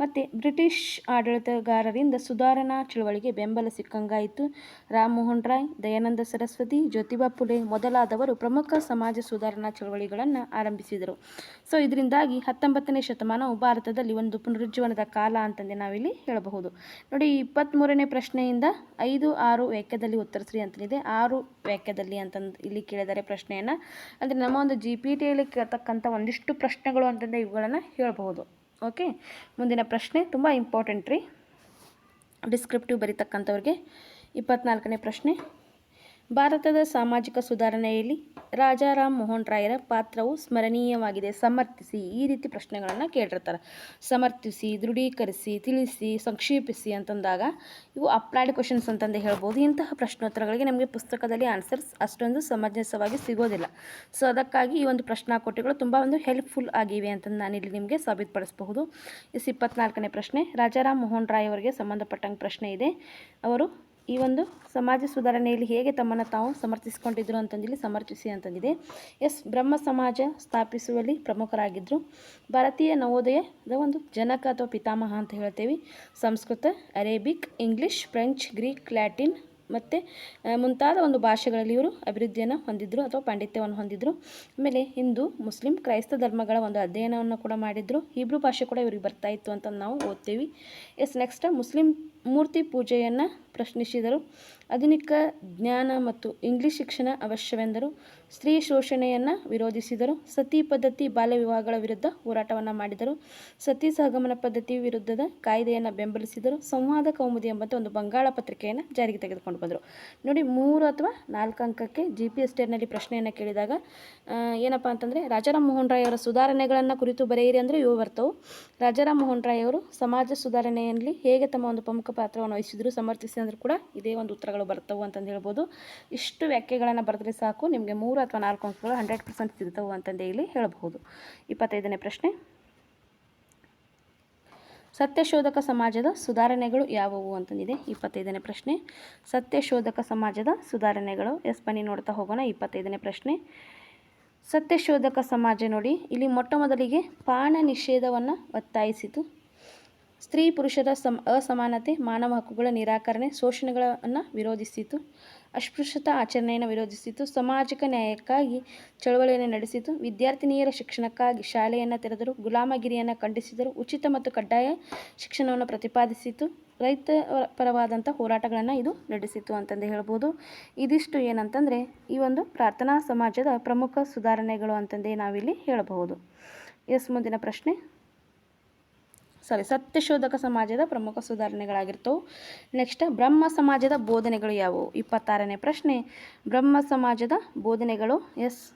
ಮತ್ತು ಬ್ರಿಟಿಷ್ ಆಡಳಿತಗಾರರಿಂದ ಸುಧಾರಣಾ ಚಳವಳಿಗೆ ಬೆಂಬಲ ಸಿಕ್ಕಂಗಾಯಿತು. ರಾಮ್ ಮೋಹನ್ ರಾಯ್, ದಯಾನಂದ ಸರಸ್ವತಿ, ಜ್ಯೋತಿಬಾ ಫುಲೆ ಮೊದಲಾದವರು ಪ್ರಮುಖ ಸಮಾಜ ಸುಧಾರಣಾ ಚಳವಳಿಗಳನ್ನು ಆರಂಭಿಸಿದರು. ಸೊ, ಇದರಿಂದಾಗಿ ಹತ್ತೊಂಬತ್ತನೇ ಶತಮಾನವು ಭಾರತದಲ್ಲಿ ಒಂದು ಪುನರುಜ್ಜೀವನದ ಕಾಲ ಅಂತಂದೇ ನಾವಿಲ್ಲಿ ಹೇಳಬಹುದು. ನೋಡಿ ಇಪ್ಪತ್ತ್ಮೂರನೇ ಪ್ರಶ್ನೆಯಿಂದ ಐದು, ಆರು ವಾಕ್ಯದಲ್ಲಿ ಉತ್ತರಿಸ್ರಿ ಅಂತಂದಿದೆ ಆರು ವಾಕ್ಯದಲ್ಲಿ ಅಂತಂದು ಇಲ್ಲಿ ಕೇಳಿದರೆ ಪ್ರಶ್ನೆಯನ್ನು. ಅಂದರೆ ನಮ್ಮ ಒಂದು ಜಿ ಪಿ ಟಿಯಲ್ಲಿ ಕೇಳ್ತಕ್ಕಂಥ ಒಂದಿಷ್ಟು ಪ್ರಶ್ನೆಗಳು ಅಂತಂದರೆ ಇವುಗಳನ್ನು ಹೇಳಬಹುದು. ಓಕೆ ಮುಂದಿನ ಪ್ರಶ್ನೆ ತುಂಬ ಇಂಪಾರ್ಟೆಂಟ್ ರೀ. ಡಿಸ್ಕ್ರಿಪ್ಟಿವ್ ಬರೀತಕ್ಕಂಥವ್ರಿಗೆ ಇಪ್ಪತ್ನಾಲ್ಕನೇ ಪ್ರಶ್ನೆ. ಭಾರತದ ಸಾಮಾಜಿಕ ಸುಧಾರಣೆಯಲ್ಲಿ ರಾಜಾರಾಮ್ ಮೋಹನ್ ರಾಯರ ಪಾತ್ರವು ಸ್ಮರಣೀಯವಾಗಿದೆ. ಸಮರ್ಥಿಸಿ, ಈ ರೀತಿ ಪ್ರಶ್ನೆಗಳನ್ನು ಕೇಳಿರ್ತಾರೆ. ಸಮರ್ಥಿಸಿ, ದೃಢೀಕರಿಸಿ, ತಿಳಿಸಿ, ಸಂಕ್ಷೇಪಿಸಿ ಅಂತಂದಾಗ ಇವು ಅಪ್ಲೈಡ್ ಕ್ವಶನ್ಸ್ ಅಂತಂದು ಹೇಳ್ಬೋದು. ಇಂತಹ ಪ್ರಶ್ನೋತ್ತರಗಳಿಗೆ ನಮಗೆ ಪುಸ್ತಕದಲ್ಲಿ ಆನ್ಸರ್ಸ್ ಅಷ್ಟೊಂದು ಸಮಂಜಸವಾಗಿ ಸಿಗೋದಿಲ್ಲ. ಸೊ ಅದಕ್ಕಾಗಿ ಈ ಒಂದು ಪ್ರಶ್ನಾಕೋಟಿಗಳು ತುಂಬ ಒಂದು ಹೆಲ್ಪ್ಫುಲ್ ಆಗಿವೆ ಅಂತ ನಾನಿಲ್ಲಿ ನಿಮಗೆ ಸಾಬೀತುಪಡಿಸಬಹುದು. ಇಸ್ ಇಪ್ಪತ್ನಾಲ್ಕನೇ ಪ್ರಶ್ನೆ. ರಾಜಾರಾಮ್ ಮೋಹನ್ ರಾಯ್ ಅವರಿಗೆ ಸಂಬಂಧಪಟ್ಟಂಗೆ ಪ್ರಶ್ನೆ ಇದೆ. ಅವರು ಈ ಒಂದು ಸಮಾಜ ಸುಧಾರಣೆಯಲ್ಲಿ ಹೇಗೆ ತಮ್ಮನ್ನು ತಾವು ಸಮರ್ಥಿಸಿಕೊಂಡಿದ್ರು ಅಂತಂದಿಲ್ಲಿ ಸಮರ್ಥಿಸಿ ಅಂತಂದಿದೆ. ಎಸ್, ಬ್ರಹ್ಮ ಸಮಾಜ ಸ್ಥಾಪಿಸುವಲ್ಲಿ ಪ್ರಮುಖರಾಗಿದ್ದರು ಭಾರತೀಯ ನವೋದಯದ ಒಂದು ಜನಕ ಅಥವಾ ಪಿತಾಮಹ ಅಂತ ಹೇಳ್ತೇವೆ. Sanskrit, Arabic, English, French, Greek, Latin ಮತ್ತು ಮುಂತಾದ ಒಂದು ಭಾಷೆಗಳಲ್ಲಿ ಇವರು ಅಭಿವೃದ್ಧಿಯನ್ನು ಹೊಂದಿದ್ರು ಅಥವಾ ಪಾಂಡಿತ್ಯವನ್ನು ಹೊಂದಿದ್ರು. ಆಮೇಲೆ ಹಿಂದೂ, ಮುಸ್ಲಿಂ, ಕ್ರೈಸ್ತ ಧರ್ಮಗಳ ಒಂದು ಅಧ್ಯಯನವನ್ನು ಕೂಡ ಮಾಡಿದ್ರು. ಹೀಬ್ರೂ ಭಾಷೆ ಕೂಡ ಇವ್ರಿಗೆ ಬರ್ತಾ ಇತ್ತು ಅಂತ ನಾವು ಓದ್ತೀವಿ. ಎಸ್, ನೆಕ್ಸ್ಟ್ ಮುಸ್ಲಿಂ ಮೂರ್ತಿ ಪೂಜೆಯನ್ನು ಪ್ರಶ್ನಿಸಿದರು. ಆಧುನಿಕ ಜ್ಞಾನ ಮತ್ತು ಇಂಗ್ಲಿಷ್ ಶಿಕ್ಷಣ ಅವಶ್ಯವೆಂದರು ಸ್ತ್ರೀ ಶೋಷಣೆಯನ್ನು ವಿರೋಧಿಸಿದರು. ಸತಿ ಪದ್ಧತಿ ಬಾಲ್ಯ ವಿವಾಹಗಳ ವಿರುದ್ಧ ಹೋರಾಟವನ್ನು ಮಾಡಿದರು. ಸತಿ ಸಹಗಮನ ಪದ್ಧತಿ ವಿರುದ್ಧದ ಕಾಯ್ದೆಯನ್ನು ಬೆಂಬಲಿಸಿದರು. ಸಂವಾದ ಕೌಮುದಿ ಎಂಬಂಥ ಒಂದು ಬಂಗಾಳ ಪತ್ರಿಕೆಯನ್ನು ಜಾರಿಗೆ ತೆಗೆದುಕೊಂಡು ಬಂದರು. ನೋಡಿ, ಮೂರು ಅಥವಾ ನಾಲ್ಕು ಅಂಕಕ್ಕೆ ಜಿ ಪಿ ಎಸ್ ಟಿನಲ್ಲಿ ಪ್ರಶ್ನೆಯನ್ನು ಕೇಳಿದಾಗ ಏನಪ್ಪ ಅಂತಂದರೆ, ರಾಜಾರಾಮ್ ಮೋಹನ್ ರಾಯ್ ಅವರ ಸುಧಾರಣೆಗಳನ್ನು ಕುರಿತು ಬರೆಯಿರಿ ಅಂದರೆ ಇವು ಬರ್ತವು. ರಾಜಾರಾಮ್ ಮೋಹನ್ ರಾಯ್ ಅವರು ಸಮಾಜ ಸುಧಾರಣೆಯಲ್ಲಿ ಹೇಗೆ ತಮ್ಮ ಒಂದು ಪ್ರಮುಖ ಪಾತ್ರವನ್ನು ವಹಿಸಿದ್ರು, ಸಮರ್ಥಿಸಿ ಅಂದರೂ ಕೂಡ ಇದೇ ಒಂದು ಉತ್ತರಗಳು ಬರ್ತವು ಅಂತಂದು ಹೇಳ್ಬೋದು. ಇಷ್ಟು ವ್ಯಾಖ್ಯೆಗಳನ್ನು ಬರೆದ್ರೆ ಸಾಕು, ನಿಮಗೆ ಮೂರು ಅಥವಾ ನಾಲ್ಕು ಅಂಕಗಳು ಹಂಡ್ರೆಡ್ ಪರ್ಸೆಂಟ್ ಸಿಗ್ತವು ಅಂತಂದೇ ಇಲ್ಲಿ ಹೇಳಬಹುದು. ಇಪ್ಪತ್ತೈದನೇ ಪ್ರಶ್ನೆ. ಸತ್ಯಶೋಧಕ ಸಮಾಜದ ಸುಧಾರಣೆಗಳು ಯಾವುವು ಅಂತಂದಿದೆ, ಇಪ್ಪತ್ತೈದನೇ ಪ್ರಶ್ನೆ. ಸತ್ಯಶೋಧಕ ಸಮಾಜದ ಸುಧಾರಣೆಗಳು, ಎಸ್ ಬನ್ನಿ ನೋಡ್ತಾ ಹೋಗೋಣ, ಇಪ್ಪತ್ತೈದನೇ ಪ್ರಶ್ನೆ. ಸತ್ಯಶೋಧಕ ಸಮಾಜ ನೋಡಿ, ಇಲ್ಲಿ ಮೊಟ್ಟ ಮೊದಲಿಗೆ ಪಾಣ ನಿಷೇಧವನ್ನು ಒತ್ತಾಯಿಸಿತು. ಸ್ತ್ರೀ ಪುರುಷರ ಸಮ, ಅಸಮಾನತೆ, ಮಾನವ ಹಕ್ಕುಗಳ ನಿರಾಕರಣೆ, ಶೋಷಣೆಗಳನ್ನು ವಿರೋಧಿಸಿತು. ಅಸ್ಪೃಶ್ಯತಾ ಆಚರಣೆಯನ್ನು ವಿರೋಧಿಸಿತು. ಸಾಮಾಜಿಕ ನ್ಯಾಯಕ್ಕಾಗಿ ಚಳವಳಿಯನ್ನು ನಡೆಸಿತು. ವಿದ್ಯಾರ್ಥಿನಿಯರ ಶಿಕ್ಷಣಕ್ಕಾಗಿ ಶಾಲೆಯನ್ನು ತೆರೆದರು. ಗುಲಾಮಗಿರಿಯನ್ನು ಖಂಡಿಸಿದರು. ಉಚಿತ ಮತ್ತು ಕಡ್ಡಾಯ ಶಿಕ್ಷಣವನ್ನು ಪ್ರತಿಪಾದಿಸಿತು. ರೈತ ಪರವಾದಂಥ ಹೋರಾಟಗಳನ್ನು ಇದು ನಡೆಸಿತು ಅಂತಂದು ಹೇಳ್ಬೋದು. ಇದಿಷ್ಟು ಏನಂತಂದರೆ, ಈ ಒಂದು ಪ್ರಾರ್ಥನಾ ಸಮಾಜದ ಪ್ರಮುಖ ಸುಧಾರಣೆಗಳು ಅಂತಂದೇ ನಾವಿಲ್ಲಿ ಹೇಳಬಹುದು. ಎಸ್, ಮುಂದಿನ ಪ್ರಶ್ನೆ. ಸಾರಿ ಸತ್ಯಶೋಧಕ ಸಮಾಜದ ಪ್ರಮುಖ ಸುಧಾರಣೆಗಳಾಗಿರ್ತವೆ. ನೆಕ್ಸ್ಟ್ ಬ್ರಹ್ಮ ಸಮಾಜದ ಬೋಧನೆಗಳು ಯಾವುವು? ಇಪ್ಪತ್ತಾರನೇ ಪ್ರಶ್ನೆ. ಬ್ರಹ್ಮ ಸಮಾಜದ ಬೋಧನೆಗಳು ಎಸ್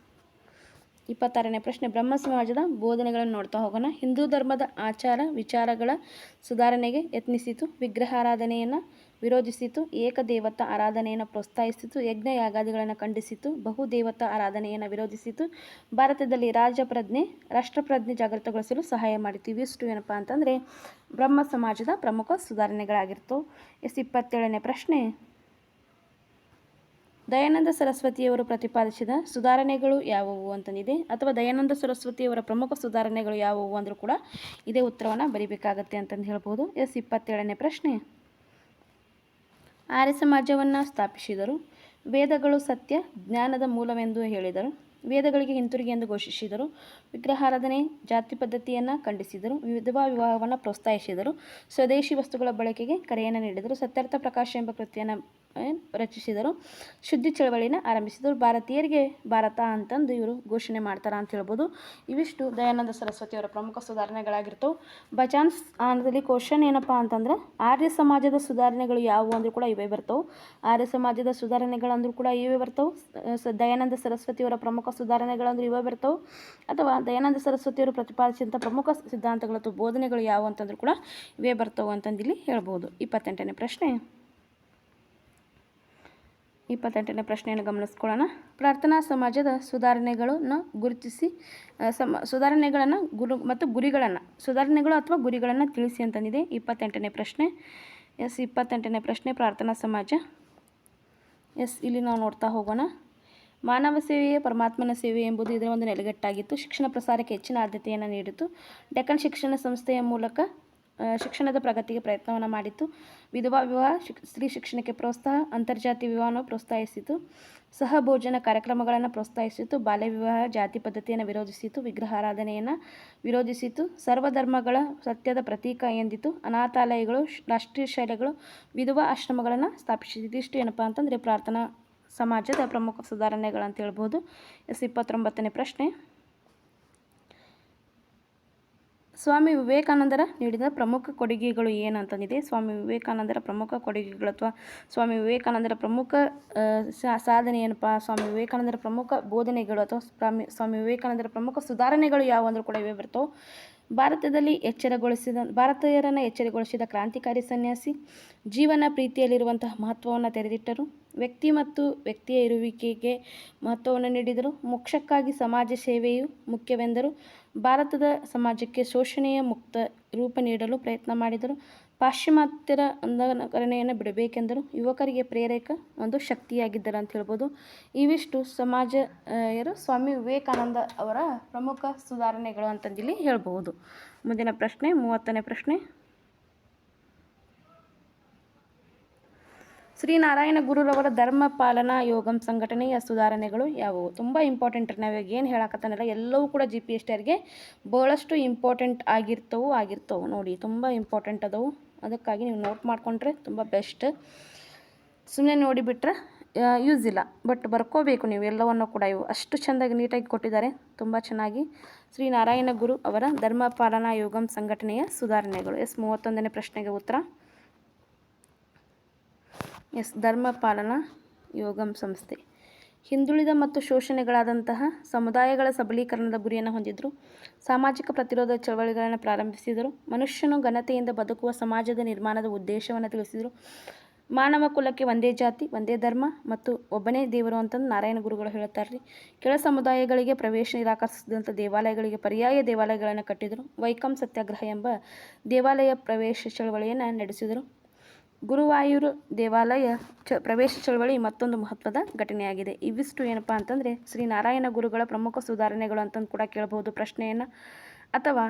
ಇಪ್ಪತ್ತಾರನೇ ಪ್ರಶ್ನೆ. ಬ್ರಹ್ಮ ಸಮಾಜದ ಬೋಧನೆಗಳನ್ನು ನೋಡ್ತಾ ಹೋಗೋಣ. ಹಿಂದೂ ಧರ್ಮದ ಆಚಾರ ವಿಚಾರಗಳ ಸುಧಾರಣೆಗೆ ಯತ್ನಿಸಿತು. ವಿಗ್ರಹಾರಾಧನೆಯನ್ನು ವಿರೋಧಿಸಿತು. ಏಕದೇವತಾ ಆರಾಧನೆಯನ್ನು ಪ್ರೋತ್ಸಾಹಿಸಿತು. ಯಜ್ಞ ಯಾಗಾದಿಗಳನ್ನು ಖಂಡಿಸಿತು. ಬಹುದೇವತಾ ಆರಾಧನೆಯನ್ನು ವಿರೋಧಿಸಿತು. ಭಾರತದಲ್ಲಿ ರಾಜಪ್ರಜ್ಞೆ, ರಾಷ್ಟ್ರಪ್ರಜ್ಞೆ ಜಾಗೃತಗೊಳಿಸಲು ಸಹಾಯ ಮಾಡಿತು. ಇವಿಷ್ಟು ಏನಪ್ಪ ಅಂತಂದರೆ, ಬ್ರಹ್ಮ ಸಮಾಜದ ಪ್ರಮುಖ ಸುಧಾರಣೆಗಳಾಗಿರ್ತು. ಎಸ್ ಇಪ್ಪತ್ತೇಳನೇ ಪ್ರಶ್ನೆ. ದಯಾನಂದ ಸರಸ್ವತಿಯವರು ಪ್ರತಿಪಾದಿಸಿದ ಸುಧಾರಣೆಗಳು ಯಾವುವು ಅಂತಂದಿದೆ. ಅಥವಾ ದಯಾನಂದ ಸರಸ್ವತಿಯವರ ಪ್ರಮುಖ ಸುಧಾರಣೆಗಳು ಯಾವುವು ಅಂದರೂ ಕೂಡ ಇದೇ ಉತ್ತರವನ್ನು ಬರೀಬೇಕಾಗತ್ತೆ ಅಂತಂದು ಹೇಳ್ಬೋದು. ಎಸ್ ಇಪ್ಪತ್ತೇಳನೇ ಪ್ರಶ್ನೆ. ಆರ್ಯ ಸಮಾಜವನ್ನು ಸ್ಥಾಪಿಸಿದರು. ವೇದಗಳು ಸತ್ಯ, ಜ್ಞಾನದ ಮೂಲವೆಂದು ಹೇಳಿದರು. ವೇದಗಳಿಗೆ ಹಿಂತಿರುಗಿ ಎಂದು ಘೋಷಿಸಿದರು. ವಿಗ್ರಹಾರಾಧನೆ, ಜಾತಿ ಪದ್ಧತಿಯನ್ನು ಖಂಡಿಸಿದರು. ವಿಧವಾ ವಿವಾಹವನ್ನು ಪ್ರೋತ್ಸಾಹಿಸಿದರು. ಸ್ವದೇಶಿ ವಸ್ತುಗಳ ಬಳಕೆಗೆ ಕರೆಯನ್ನು ನೀಡಿದರು. ಸತ್ಯಾರ್ಥ ಪ್ರಕಾಶ ಎಂಬ ಕೃತಿಯನ್ನು ರಚಿಸಿದರು? ಶುದ್ಧಿ ಚಳವಳಿನ ಆರಂಭಿಸಿದರು. ಭಾರತೀಯರಿಗೆ ಭಾರತ ಅಂತಂದು ಇವರು ಘೋಷಣೆ ಮಾಡ್ತಾರ ಅಂತ ಹೇಳ್ಬೋದು. ಇವಿಷ್ಟು ದಯಾನಂದ ಸರಸ್ವತಿಯವರ ಪ್ರಮುಖ ಸುಧಾರಣೆಗಳಾಗಿರ್ತವೆ. ಬಜಾನ್ಸ್ ಆನದಲ್ಲಿ ಕ್ವಶನ್ ಏನಪ್ಪ ಅಂತಂದ್ರೆ, ಆರ್ಯ ಸಮಾಜದ ಸುಧಾರಣೆಗಳು ಯಾವುವು ಅಂದ್ರೂ ಕೂಡ ಇವೇ ಬರ್ತವೆ. ಆರ್ಯ ಸಮಾಜದ ಸುಧಾರಣೆಗಳಂದ್ರೂ ಕೂಡ ಇವೇ ಬರ್ತವೆ. ದಯಾನಂದ ಸರಸ್ವತಿಯವರ ಪ್ರಮುಖ ಸುಧಾರಣೆಗಳಂದ್ರೂ ಇವೇ ಬರ್ತವೆ. ಅಥವಾ ದಯಾನಂದ ಸರಸ್ವತಿಯವರು ಪ್ರತಿಪಾದಿಸಿದಂಥ ಪ್ರಮುಖ ಸಿದ್ಧಾಂತಗಳು ಅಥವಾ ಬೋಧನೆಗಳು ಯಾವುವು ಅಂತಂದ್ರೂ ಕೂಡ ಇವೇ ಬರ್ತವೆ ಅಂತಂದಿಲ್ಲಿ ಹೇಳ್ಬೋದು. ಇಪ್ಪತ್ತೆಂಟನೇ ಪ್ರಶ್ನೆ. ಇಪ್ಪತ್ತೆಂಟನೇ ಪ್ರಶ್ನೆಯನ್ನು ಗಮನಿಸ್ಕೊಳ್ಳೋಣ. ಪ್ರಾರ್ಥನಾ ಸಮಾಜದ ಸುಧಾರಣೆಗಳನ್ನು ಗುರುತಿಸಿ ಸಮ, ಸುಧಾರಣೆಗಳನ್ನು ಗುರು ಮತ್ತು ಗುರಿಗಳನ್ನು, ಸುಧಾರಣೆಗಳು ಅಥವಾ ಗುರಿಗಳನ್ನು ತಿಳಿಸಿ ಅಂತಂದಿದೆ. ಇಪ್ಪತ್ತೆಂಟನೇ ಪ್ರಶ್ನೆ. ಎಸ್, ಇಪ್ಪತ್ತೆಂಟನೇ ಪ್ರಶ್ನೆ, ಪ್ರಾರ್ಥನಾ ಸಮಾಜ. ಎಸ್, ಇಲ್ಲಿ ನಾವು ನೋಡ್ತಾ ಹೋಗೋಣ. ಮಾನವ ಸೇವೆಯೇ ಪರಮಾತ್ಮನ ಸೇವೆ ಎಂಬುದು ಇದರ ಒಂದು ನೆಲೆಗಟ್ಟಾಗಿತ್ತು. ಶಿಕ್ಷಣ ಪ್ರಸಾರಕ್ಕೆ ಹೆಚ್ಚಿನ ಆದ್ಯತೆಯನ್ನು ನೀಡಿತು. ಡೆಕ್ಕನ್ ಶಿಕ್ಷಣ ಸಂಸ್ಥೆಯ ಮೂಲಕ ಶಿಕ್ಷಣದ ಪ್ರಗತಿಗೆ ಪ್ರಯತ್ನವನ್ನು ಮಾಡಿತ್ತು. ವಿಧವಾ ವಿವಾಹ ಸ್ತ್ರೀ ಶಿಕ್ಷಣಕ್ಕೆ ಪ್ರೋತ್ಸಾಹ ಅಂತರ್ಜಾತಿ ವಿವಾಹವನ್ನು ಪ್ರೋತ್ಸಾಹಿಸಿತು. ಸಹಭೋಜನ ಕಾರ್ಯಕ್ರಮಗಳನ್ನು ಪ್ರೋತ್ಸಾಹಿಸಿತು. ಬಾಲ್ಯ ವಿವಾಹ ಜಾತಿ ಪದ್ಧತಿಯನ್ನು ವಿರೋಧಿಸಿತು. ವಿಗ್ರಹಾರಾಧನೆಯನ್ನು ವಿರೋಧಿಸಿತು. ಸರ್ವಧರ್ಮಗಳ ಸತ್ಯದ ಪ್ರತೀಕ ಎಂದಿತು. ಅನಾಥಾಲಯಗಳು ರಾಷ್ಟ್ರೀಯ ಶಾಲೆಗಳು, ವಿಧವಾ ಆಶ್ರಮಗಳನ್ನು ಸ್ಥಾಪಿಸಿತು ಇದಿಷ್ಟು ಏನಪ್ಪ ಅಂತಂದರೆ ಪ್ರಾರ್ಥನಾ ಸಮಾಜದ ಪ್ರಮುಖ ಸುಧಾರಣೆಗಳಂತ ಹೇಳ್ಬೋದು. ಎಸ್ ಇಪ್ಪತ್ತೊಂಬತ್ತನೇ ಪ್ರಶ್ನೆ. ಸ್ವಾಮಿ ವಿವೇಕಾನಂದರ ನೀಡಿದ ಪ್ರಮುಖ ಕೊಡುಗೆಗಳು ಏನಂತಂದಿದೆ ಸ್ವಾಮಿ ವಿವೇಕಾನಂದರ ಪ್ರಮುಖ ಕೊಡುಗೆಗಳು ಅಥವಾ ಸ್ವಾಮಿ ವಿವೇಕಾನಂದರ ಪ್ರಮುಖ ಸಾಧನೆ ಏನಪ್ಪ? ಸ್ವಾಮಿ ವಿವೇಕಾನಂದರ ಪ್ರಮುಖ ಬೋಧನೆಗಳು ಅಥವಾ ಸ್ವಾಮಿ ಸ್ವಾಮಿ ವಿವೇಕಾನಂದರ ಪ್ರಮುಖ ಸುಧಾರಣೆಗಳು ಯಾವುವು ಅಂದರೂ ಕೂಡ ಇವೆ ಬರ್ತವೆ. ಭಾರತದಲ್ಲಿ ಎಚ್ಚರಗೊಳಿಸಿದ, ಭಾರತೀಯರನ್ನು ಎಚ್ಚರಗೊಳಿಸಿದ ಕ್ರಾಂತಿಕಾರಿ ಸನ್ಯಾಸಿ, ಜೀವನ ಪ್ರೀತಿಯಲ್ಲಿರುವಂತಹ ಮಹತ್ವವನ್ನು ತೆರೆದಿಟ್ಟರು. ವ್ಯಕ್ತಿ ಮತ್ತು ವ್ಯಕ್ತಿಯ ಇರುವಿಕೆಗೆ ಮಹತ್ವವನ್ನು ನೀಡಿದರು. ಮೋಕ್ಷಕ್ಕಾಗಿ ಸಮಾಜ ಸೇವೆಯು ಮುಖ್ಯವೆಂದರು. ಭಾರತದ ಸಮಾಜಕ್ಕೆ ಶೋಷಣೆಯ ಮುಕ್ತ ರೂಪ ನೀಡಲು ಪ್ರಯತ್ನ ಮಾಡಿದರು. ಪಾಶ್ಚಿಮಾತ್ಯರ ಅಂಧಕರಣೆಯನ್ನು ಬಿಡಬೇಕೆಂದರು ಯುವಕರಿಗೆ ಪ್ರೇರಕ ಒಂದು ಶಕ್ತಿಯಾಗಿದ್ದರು ಅಂತ ಹೇಳ್ಬೋದು. ಇವಿಷ್ಟು ಸಮಾಜ ಯಾರು ಸ್ವಾಮಿ ವಿವೇಕಾನಂದ ಅವರ ಪ್ರಮುಖ ಸುಧಾರಣೆಗಳು ಅಂತಂದಿಲ್ಲಿ ಹೇಳ್ಬೋದು. ಮುಂದಿನ ಪ್ರಶ್ನೆ, ಮೂವತ್ತನೇ ಪ್ರಶ್ನೆ. ಶ್ರೀನಾರಾಯಣ ಗುರುರವರ ಧರ್ಮ ಪಾಲನಾ ಯೋಗಂ ಸಂಘಟನೆಯ ಸುಧಾರಣೆಗಳು ಯಾವುವು? ತುಂಬ ಇಂಪಾರ್ಟೆಂಟ್ ನಾವು ಇವಾಗ ಏನು ಹೇಳಕತ್ತಾನಲ್ಲ, ಎಲ್ಲವೂ ಕೂಡ ಜಿ ಪಿ ಎಸ್ ಟಿಯರ್ಗೆ ಬಹಳಷ್ಟು ಇಂಪಾರ್ಟೆಂಟ್ ಆಗಿರ್ತವು ಆಗಿರ್ತವೆ ನೋಡಿ, ತುಂಬ ಇಂಪಾರ್ಟೆಂಟ್ ಅದಾವು. ಅದಕ್ಕಾಗಿ ನೀವು ನೋಟ್ ಮಾಡಿಕೊಂಡ್ರೆ ತುಂಬ ಬೆಸ್ಟ್ ಸುಮ್ಮನೆ ನೋಡಿಬಿಟ್ರೆ ಯೂಸ್ ಇಲ್ಲ. ಬಟ್ ಬರ್ಕೋಬೇಕು ನೀವು, ಎಲ್ಲವನ್ನು ಕೂಡ ಇವು. ಅಷ್ಟು ಚೆಂದಾಗಿ ನೀಟಾಗಿ ಕೊಟ್ಟಿದ್ದಾರೆ. ತುಂಬ ಚೆನ್ನಾಗಿ. ಶ್ರೀ ನಾರಾಯಣ ಗುರು ಅವರ ಧರ್ಮ ಪಾಲನಾ ಯೋಗಂ ಸಂಘಟನೆಯ ಸುಧಾರಣೆಗಳು. ಎಸ್, ಮೂವತ್ತೊಂದನೇ ಪ್ರಶ್ನೆಗೆ ಉತ್ತರ. ಎಸ್ ಧರ್ಮ ಪಾಲನಾ ಯೋಗಂ ಸಂಸ್ಥೆ. ಹಿಂದುಳಿದ ಮತ್ತು ಶೋಷಣೆಗಳಾದಂತಹ ಸಮುದಾಯಗಳ ಸಬಲೀಕರಣದ ಗುರಿಯನ್ನು ಹೊಂದಿದ್ದರು ಸಾಮಾಜಿಕ ಪ್ರತಿರೋಧ ಚಳವಳಿಗಳನ್ನು ಪ್ರಾರಂಭಿಸಿದರು. ಮನುಷ್ಯನು ಘನತೆಯಿಂದ ಬದುಕುವ ಸಮಾಜದ ನಿರ್ಮಾಣದ ಉದ್ದೇಶವನ್ನು ತಿಳಿಸಿದರು. ಮಾನವ ಕುಲಕ್ಕೆ ಒಂದೇ ಜಾತಿ, ಒಂದೇ ಧರ್ಮ ಮತ್ತು ಒಬ್ಬನೇ ದೇವರು ಅಂತಂದು ನಾರಾಯಣ ಗುರುಗಳು ಹೇಳುತ್ತಾರೆ ರೀ ಕೆಳ ಸಮುದಾಯಗಳಿಗೆ ಪ್ರವೇಶ ನಿರಾಕರಿಸಿದಂಥ ದೇವಾಲಯಗಳಿಗೆ ಪರ್ಯಾಯ ದೇವಾಲಯಗಳನ್ನು ಕಟ್ಟಿದರು. ವೈಕಂ ಸತ್ಯಾಗ್ರಹ ಎಂಬ ದೇವಾಲಯ ಪ್ರವೇಶ ಚಳವಳಿಯನ್ನು ನಡೆಸಿದರು. ಗುರುವಾಯೂರು ದೇವಾಲಯ ಚ ಪ್ರವೇಶ ಚಳವಳಿ ಮತ್ತೊಂದು ಮಹತ್ವದ ಘಟನೆಯಾಗಿದೆ. ಇವಿಷ್ಟು ಏನಪ್ಪ ಅಂತಂದರೆ ಶ್ರೀ ನಾರಾಯಣ ಗುರುಗಳ ಪ್ರಮುಖ ಸುಧಾರಣೆಗಳು ಅಂತಂದು ಕೂಡ ಕೇಳಬಹುದು. ಪ್ರಶ್ನೆಯನ್ನು ಅಥವಾ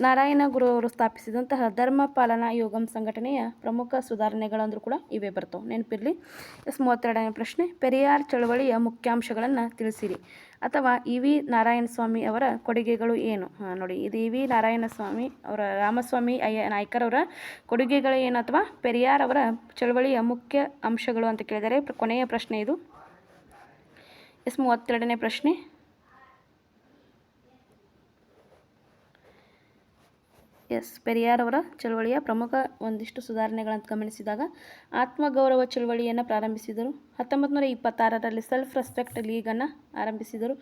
ನಾರಾಯಣ ಗುರು ಅವರು ಸ್ಥಾಪಿಸಿದಂತಹ ಧರ್ಮ ಪಾಲನಾ ಯೋಗಂ ಸಂಘಟನೆಯ ಪ್ರಮುಖ ಸುಧಾರಣೆಗಳಂದರೂ ಕೂಡ ಇವೇ ಬರ್ತವೆ. ನೆನಪಿರಲಿ? ಎಸ್ ಮೂವತ್ತೆರಡನೇ ಪ್ರಶ್ನೆ. ಪೆರಿಯಾರ್ ಚಳವಳಿಯ ಮುಖ್ಯಾಂಶಗಳನ್ನು ತಿಳಿಸಿರಿ. ಅಥವಾ ಇ ವಿ ನಾರಾಯಣ ಸ್ವಾಮಿ ಅವರ ಕೊಡುಗೆಗಳು ಏನು? ಹಾಂ, ನೋಡಿ, ಇದು ಇ ವಿ ನಾರಾಯಣ ಸ್ವಾಮಿ ಅವರ, ರಾಮಸ್ವಾಮಿ ಅಯ್ಯ ನಾಯ್ಕರವರ ಕೊಡುಗೆಗಳು ಏನು ಅಥವಾ ಪೆರಿಯಾರ್ ಅವರ ಚಳವಳಿಯ ಮುಖ್ಯ ಅಂಶಗಳು ಅಂತ ಕೇಳಿದರೆ, ಕೊನೆಯ ಪ್ರಶ್ನೆ ಇದು. ಎಸ್ ಮೂವತ್ತೆರಡನೇ ಪ್ರಶ್ನೆ. ಎಸ್ ಪೆರಿಯಾರ್ ಅವರ ಚಳವಳಿಯ ಪ್ರಮುಖ ಒಂದಿಷ್ಟು ಸುಧಾರಣೆಗಳನ್ನು ಗಮನಿಸಿದಾಗ ಆತ್ಮಗೌರವ ಚಳವಳಿಯನ್ನು ಪ್ರಾರಂಭಿಸಿದರು. ಹತ್ತೊಂಬತ್ತು ನೂರ ಇಪ್ಪತ್ತಾರರಲ್ಲಿ ಸೆಲ್ಫ್ ರೆಸ್ಪೆಕ್ಟ್ ಲೀಗನ್ನು ಆರಂಭಿಸಿದರು.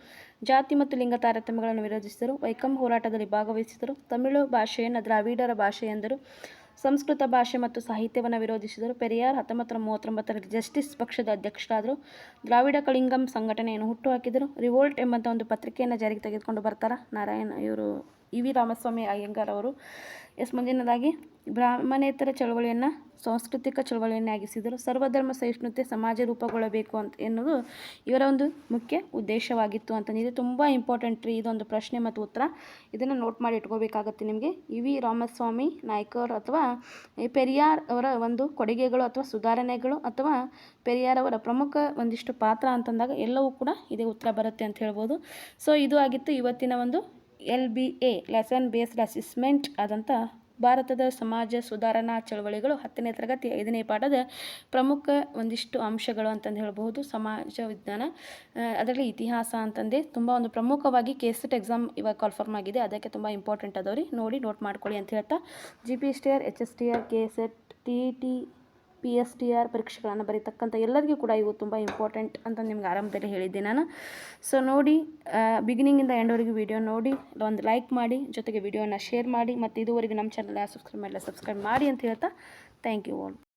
ಜಾತಿ ಮತ್ತು ಲಿಂಗ ತಾರತಮ್ಯಗಳನ್ನು ವಿರೋಧಿಸಿದರು. ವೈಕಂ ಹೋರಾಟದಲ್ಲಿ ಭಾಗವಹಿಸಿದರು. ತಮಿಳು ಭಾಷೆಯನ್ನು ದ್ರಾವಿಡರ ಭಾಷೆ ಎಂದರು. ಸಂಸ್ಕೃತ ಭಾಷೆ ಮತ್ತು ಸಾಹಿತ್ಯವನ್ನು ವಿರೋಧಿಸಿದರು. ಪೆರಿಯಾರ್ ಹತ್ತೊಂಬತ್ತು ನೂರ ಮೂವತ್ತೊಂಬತ್ತರಲ್ಲಿ ಜಸ್ಟಿಸ್ ಪಕ್ಷದ ಅಧ್ಯಕ್ಷರಾದರು. ದ್ರಾವಿಡ ಕಳಿಂಗಂ ಸಂಘಟನೆಯನ್ನು ಹುಟ್ಟುಹಾಕಿದರು ರಿವೋಲ್ಟ್ ಎಂಬಂಥ ಒಂದು ಪತ್ರಿಕೆಯನ್ನು ಜಾರಿಗೆ ತೆಗೆದುಕೊಂಡು ಬರ್ತಾರೆ? ನಾರಾಯಣ, ಇವರು ಇ ವಿ ರಾಮಸ್ವಾಮಿ ಅಯ್ಯಂಗಾರ್ ಅವರು ಎಸ್ ಮುಂದಿನದಾಗಿ ಬ್ರಾಹ್ಮಣೇತರ ಚಳವಳಿಯನ್ನು, ಸಾಂಸ್ಕೃತಿಕ ಚಳವಳಿಯನ್ನಾಗಿಸಿದರು ಸರ್ವಧರ್ಮ ಸಹಿಷ್ಣುತೆ ಸಮಾಜ ರೂಪಗೊಳ್ಳಬೇಕು ಅಂತ ಎನ್ನುವುದು ಇವರ ಒಂದು ಮುಖ್ಯ ಉದ್ದೇಶವಾಗಿತ್ತು ಅಂತಂದಿದೆ ತುಂಬ ಇಂಪಾರ್ಟೆಂಟ್ ರೀ ಇದೊಂದು ಪ್ರಶ್ನೆ ಮತ್ತು ಉತ್ತರ. ಇದನ್ನು ನೋಟ್ ಮಾಡಿ ಇಟ್ಕೋಬೇಕಾಗತ್ತೆ ನಿಮಗೆ. ಇ ವಿ ರಾಮಸ್ವಾಮಿ ನಾಯ್ಕರ್ ಅಥವಾ ಪೆರಿಯಾರ್ ಅವರ ಒಂದು ಕೊಡುಗೆಗಳು ಅಥವಾ ಸುಧಾರಣೆಗಳು ಅಥವಾ ಪೆರಿಯಾರ್ ಅವರ ಪ್ರಮುಖ ಒಂದಿಷ್ಟು ಪಾತ್ರ ಅಂತಂದಾಗ ಎಲ್ಲವೂ ಕೂಡ ಇದೇ ಉತ್ತರ ಬರುತ್ತೆ ಅಂತ ಹೇಳ್ಬೋದು. ಸೊ ಇದು ಆಗಿತ್ತು ಇವತ್ತಿನ ಒಂದು L B A lesson based assessment ಆದಂಥ ಭಾರತದ ಸಮಾಜ ಸುಧಾರಣಾ ಚಳವಳಿಗಳು ಹತ್ತನೇ ತರಗತಿ ಐದನೇ ಪಾಠದ ಪ್ರಮುಖ ಒಂದಿಷ್ಟು ಅಂಶಗಳು ಅಂತಂದು ಹೇಳ್ಬೋದು ಸಮಾಜ ವಿಜ್ಞಾನ ಅದರಲ್ಲಿ ಇತಿಹಾಸ ಅಂತಂದೆ ತುಂಬ ಒಂದು ಪ್ರಮುಖವಾಗಿ ಕೆ ಸೆಟ್ ಎಕ್ಸಾಮ್ ಇವಾಗ ಕನ್ಫರ್ಮ್ ಆಗಿದೆ. ಅದಕ್ಕೆ ತುಂಬ ಇಂಪಾರ್ಟೆಂಟ್ ಅದಾವ್ರಿ. ನೋಡಿ ನೋಟ್ ಮಾಡ್ಕೊಳ್ಳಿ ಅಂತ ಹೇಳ್ತಾ. G P S T H S T R K SET T E T P S T R ಪರೀಕ್ಷೆಗಳನ್ನು ಬರೀತಕ್ಕಂಥ ಎಲ್ಲರಿಗೂ ಕೂಡ ಇವು ತುಂಬ ಇಂಪಾರ್ಟೆಂಟ್ ಅಂತ ನಿಮ್ಗೆ ಆರಂಭದಲ್ಲಿ ಹೇಳಿದ್ದೆ ನಾನು. ಸೊ ನೋಡಿ ಬಿಗಿನಿಂಗಿಂದ ಎಂಡ್ವರೆಗೂ ವಿಡಿಯೋ ನೋಡಿ, ಒಂದು ಲೈಕ್ ಮಾಡಿ, ಜೊತೆಗೆ ವಿಡಿಯೋನ ಶೇರ್ ಮಾಡಿ, ಮತ್ತು ಇದುವರೆಗೂ ನಮ್ಮ ಚಾನಲ್ ಸಬ್ಸ್ಕ್ರೈಬ್ ಮಾಡಿಲ್ಲ ಸಬ್ಸ್ಕ್ರೈಬ್ ಮಾಡಿ ಅಂತ ಹೇಳ್ತಾ ಥ್ಯಾಂಕ್ ಯು ಆಲ್